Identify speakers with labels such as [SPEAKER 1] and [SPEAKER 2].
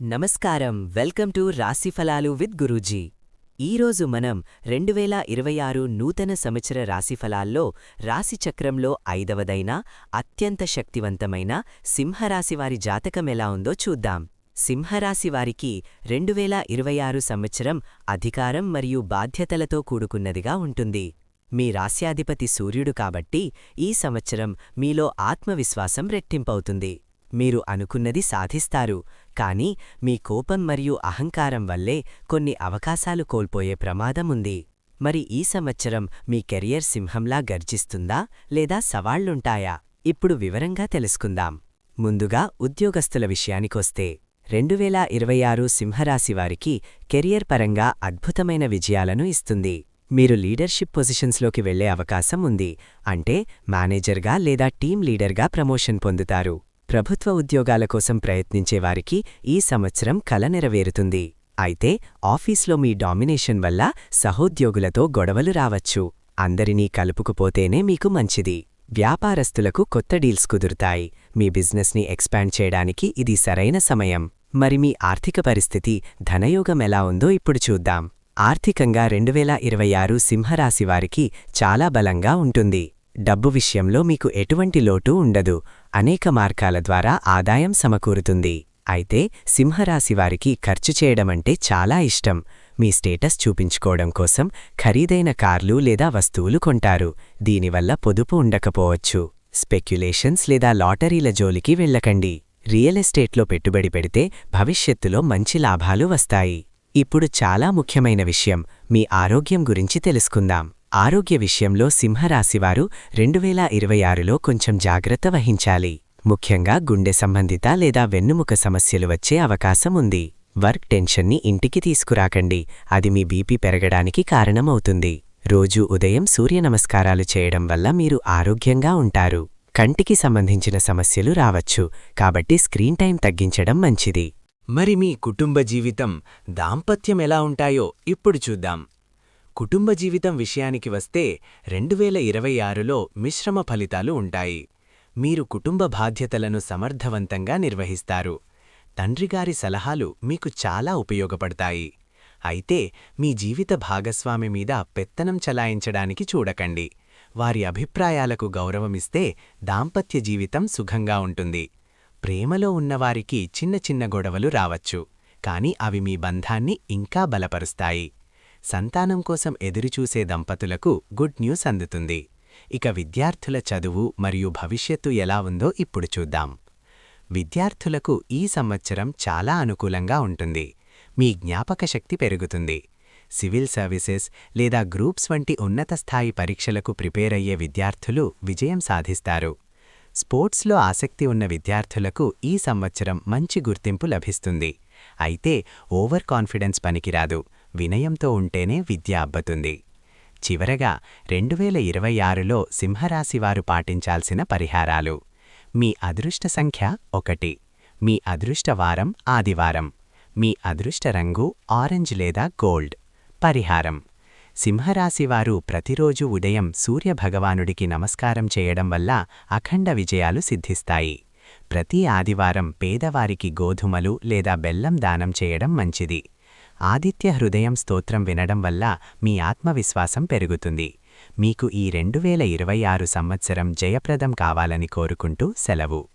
[SPEAKER 1] నమస్కారం. Welcome to రాశిఫలాలు with Guruji. ఈరోజు మనం రెండు వేల ఇరవై ఆరు నూతన సంవత్సర రాశిఫలాల్లో రాశిచక్రంలో ఐదవదైన అత్యంత శక్తివంతమైన సింహరాశివారి జాతకం ఎలా ఉందో చూద్దాం. సింహరాశివారికి రెండు వేల ఇరవై ఆరు సంవత్సరం అధికారం మరియు బాధ్యతలతో కూడుకున్నదిగా ఉంటుంది. మీ రాశ్యాధిపతి సూర్యుడు కాబట్టి ఈ సంవత్సరం మీలో ఆత్మవిశ్వాసం రెట్టింపవుతుంది. మీరు అనుకున్నది సాధిస్తారు. కానీ మీ కోపం మరియు అహంకారం వల్లే కొన్ని అవకాశాలు కోల్పోయే ప్రమాదముంది మరి ఈ సంవత్సరం మీ కెరియర్ సింహంలా గర్జిస్తుందా? లేదా సవాళ్ళుంటాయా? ఇప్పుడు వివరంగా తెలుసుకుందాం. ముందుగా ఉద్యోగస్తుల విషయానికొస్తే రెండువేల ఇరవై ఆరు సింహరాశివారికి కెరియర్ పరంగా అద్భుతమైన విజయాలను ఇస్తుంది. మీరు లీడర్షిప్ పొజిషన్స్లోకి వెళ్ళే అవకాశం ఉంది. అంటే మేనేజర్గా లేదా టీం లీడర్గా ప్రమోషన్ పొందుతారు. ప్రభుత్వ ఉద్యోగాల కోసం ప్రయత్నించేవారికి ఈ సంవత్సరం కల నెరవేరుతుంది. అయితే ఆఫీస్లో మీ డామినేషన్ వల్ల సహోద్యోగులతో గొడవలు రావచ్చు. అందరినీ కలుపుకుపోతేనే మీకు మంచిది. వ్యాపారస్తులకు కొత్త డీల్స్ కుదురుతాయి. మీ బిజినెస్ని ఎక్స్పాండ్ చేయడానికి ఇది సరైన సమయం. మరి మీ ఆర్థిక పరిస్థితి ధనయోగం ఎలా ఉందో ఇప్పుడు చూద్దాం. ఆర్థికంగా రెండువేల ఇరవై ఆరు సింహరాశివారికి చాలా బలంగా ఉంటుంది. డబ్బు విషయంలో మీకు ఎటువంటి లోటు ఉండదు. అనేక మార్గాల ద్వారా ఆదాయం సమకూరుతుంది. అయితే సింహరాశివారికి ఖర్చు చేయడమంటే చాలా ఇష్టం. మీ స్టేటస్ చూపించుకోవడం కోసం ఖరీదైన కార్లు లేదా వస్తువులు కొంటారు. దీనివల్ల పొదుపు ఉండకపోవచ్చు. స్పెక్యులేషన్స్ లేదా లాటరీల జోలికి వెళ్ళకండి. రియల్ ఎస్టేట్లో పెట్టుబడి పెడితే భవిష్యత్తులో మంచి లాభాలు వస్తాయి. ఇప్పుడు చాలా ముఖ్యమైన విషయం. మీ ఆరోగ్యం గురించి తెలుసుకుందాం. ఆరోగ్య విషయంలో సింహరాశివారు రెండువేల ఇరవై ఆరులో కొంచెం జాగ్రత్త వహించాలి. ముఖ్యంగా గుండె సంబంధిత లేదా వెన్నుముక సమస్యలు వచ్చే అవకాశం ఉంది. వర్క్ టెన్షన్ని ఇంటికి తీసుకురాకండి. అది మీ బీపీ పెరగడానికి కారణమవుతుంది. రోజూ ఉదయం సూర్య నమస్కారాలు చేయడం వల్ల మీరు ఆరోగ్యంగా ఉంటారు. కంటికి సంబంధించిన సమస్యలు రావచ్చు. కాబట్టి స్క్రీన్ టైం తగ్గించడం మంచిది.
[SPEAKER 2] మరి మీ కుటుంబ జీవితం దాంపత్యం ఎలా ఉంటాయో ఇప్పుడు చూద్దాం. కుటుంబ జీవితం విషయానికి వస్తే రెండువేల ఇరవై ఆరులో మిశ్రమ ఫలితాలు ఉంటాయి. మీరు కుటుంబ బాధ్యతలను సమర్థవంతంగా నిర్వహిస్తారు. తండ్రిగారి సలహాలు మీకు చాలా ఉపయోగపడతాయి. అయితే మీ జీవిత భాగస్వామి మీద పెత్తనం చలాయించడానికి చూడకండి. వారి అభిప్రాయాలకు గౌరవమిస్తే దాంపత్య జీవితం సుఖంగా ఉంటుంది. ప్రేమలో ఉన్నవారికి చిన్న చిన్న గొడవలు రావచ్చు. కాని అవి మీ బంధాన్ని ఇంకా బలపరుస్తాయి. సంతానం కోసం ఎదురుచూసే దంపతులకు గుడ్ న్యూస్ అందుతుంది. ఇక విద్యార్థుల చదువు మరియు భవిష్యత్తు ఎలా ఉందో ఇప్పుడు చూద్దాం. విద్యార్థులకు ఈ సంవత్సరం చాలా అనుకూలంగా ఉంటుంది. మీ జ్ఞాపక శక్తి పెరుగుతుంది. సివిల్ సర్వీసెస్ లేదా గ్రూప్స్ వంటి ఉన్నత స్థాయి పరీక్షలకు ప్రిపేర్ అయ్యే విద్యార్థులు విజయం సాధిస్తారు. స్పోర్ట్స్లో ఆసక్తి ఉన్న విద్యార్థులకు ఈ సంవత్సరం మంచి గుర్తింపు లభిస్తుంది. అయితే ఓవర్ కాన్ఫిడెన్స్ పనికిరాదు. వినయంతో ఉంటేనే విద్య అబ్బతుంది. చివరగా రెండువేల ఇరవై ఆరులో సింహరాశివారు పాటించాల్సిన పరిహారాలు. మీ అదృష్ట సంఖ్య ఒకటి. మీ అదృష్ట వారం ఆదివారం. మీ అదృష్ట రంగు ఆరెంజ్ లేదా గోల్డ్. పరిహారం. సింహరాశివారు ప్రతిరోజు ఉదయం సూర్యభగవానుడికి నమస్కారం చేయడం వల్ల అఖండ విజయాలు సిద్ధిస్తాయి. ప్రతి ఆదివారం పేదవారికి గోధుమలు లేదా బెల్లం దానం చేయడం మంచిది. ఆదిత్య హృదయం స్తోత్రం వినడం వల్ల మీ ఆత్మవిశ్వాసం పెరుగుతుంది. మీకు ఈ రెండు వేల ఇరవై ఆరు సంవత్సరం జయప్రదం కావాలని కోరుకుంటూ సెలవు.